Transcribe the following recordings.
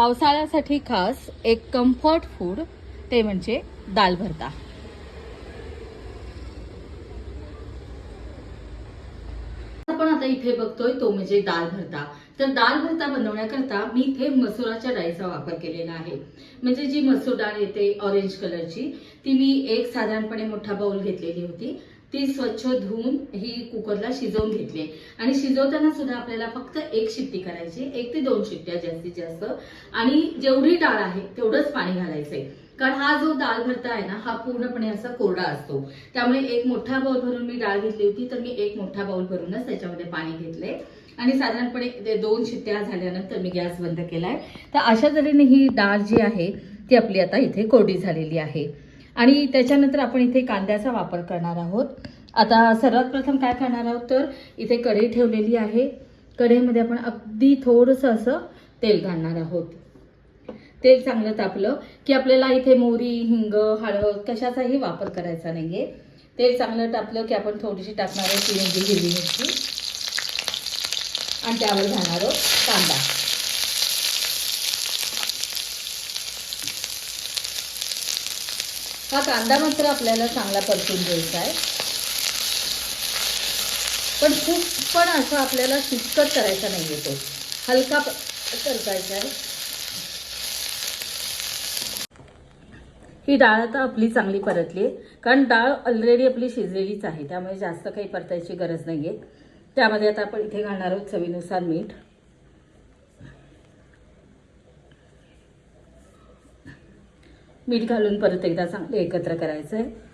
पावसाळ्यासाठी खास एक comfort food ते म्हणजे दाल भरता. आपण आता इथे बघतोय तो म्हणजे दाल भरता. तर दाल भरता बनवण्याकरता मी इथे मसुराच्या डाळीचा वापर केलेला आहे. म्हणजे जी मसूर डाळ येते ऑरेंज कलरची ती मी एक साधारणपणे मोठा बाउल घेतलेली होती. ती स्वच्छ धुवून ही कुकरला शिजवून घेतली. आणि शिजवताना सुद्धा आपल्याला फक्त एक शिट्टी करायची एक ते दोन शिट्ट्या जास्तीत जास्त. आणि जेवढी डाळ आहे तेवढंच पाणी घालायचंय. कारण हा जो दाल भरता आहे ना हा पूर्णपणे असा कोरडा असतो. त्यामुळे एक मोठा बाउल भरून मी डाळ घेतली होती तर मी एक मोठा बाउल भरूनच त्याच्यामध्ये पाणी घेतले. आणि साधारणपणे दोन शिट्ट्या झाल्यानंतर मी गॅस बंद केलाय. तर अशा तऱ्हेने ही डाळ जी आहे ती आपली आता इथे कोरडी झालेली आहे. आणि त्याच्यानंतर आपण इथे कांद्याचा वापर करणार आहोत. आता सर्वात प्रथम काय करणार आहोत तर इथे कढई ठेवलेली आहे. कढईमध्ये आपण अगदी थोडंसं असं तेल घालणार आहोत. तेल चांगलं तापलं की आपल्याला इथे मोहरी हिंग हळद कशाचाही वापर करायचा नाहीये. तेल चांगलं तापलं की आपण थोडीशी टाकणार आहोत ती हिरवी मिरची. आणि त्यावर घालणार आहोत कांदा. हा कांदा मात्र आपल्याला चांगला परतून घ्यायचा आहे. पण खूप पण असं आपल्याला किचकट करायचा नाही येतो हलका प- परतायचा आहे. ही डाळ आता आपली चांगली परतली आहे. कारण डाळ ऑलरेडी आपली शिजलेलीच आहे. त्यामुळे जास्त काही परतायची गरज नाही आहे त्यामध्ये आता आपण इथे घालणार आहोत चवीनुसार मीठ. मीठ घालून परत एकदा चांगले एकत्र करायचं आहे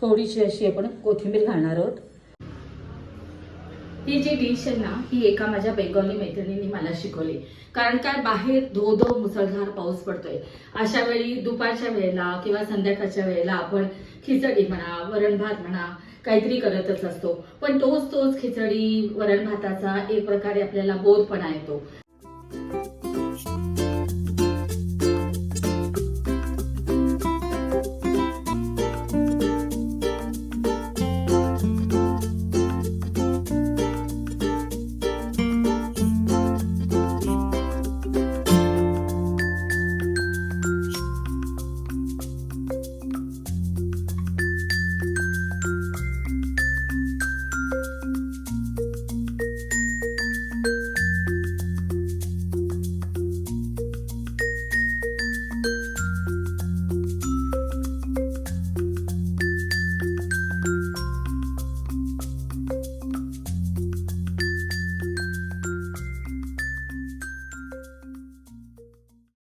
थोडीशी अशी आपण कोथिंबीर घालणार आहोत. ही जी डिश आहे ना ही एका माझ्या बेंगॉली मैत्रिणींनी मला शिकवली. कारण काय बाहेर धो धो मुसळधार पाऊस पडतोय. अशा वेळी दुपारच्या वेळेला किंवा संध्याकाळच्या वेळेला आपण खिचडी म्हणा वरण भात म्हणा काहीतरी करतच असतो. पण तोच तोच खिचडी वरण भाताचा एक प्रकारे आपल्याला बोधपणा येतो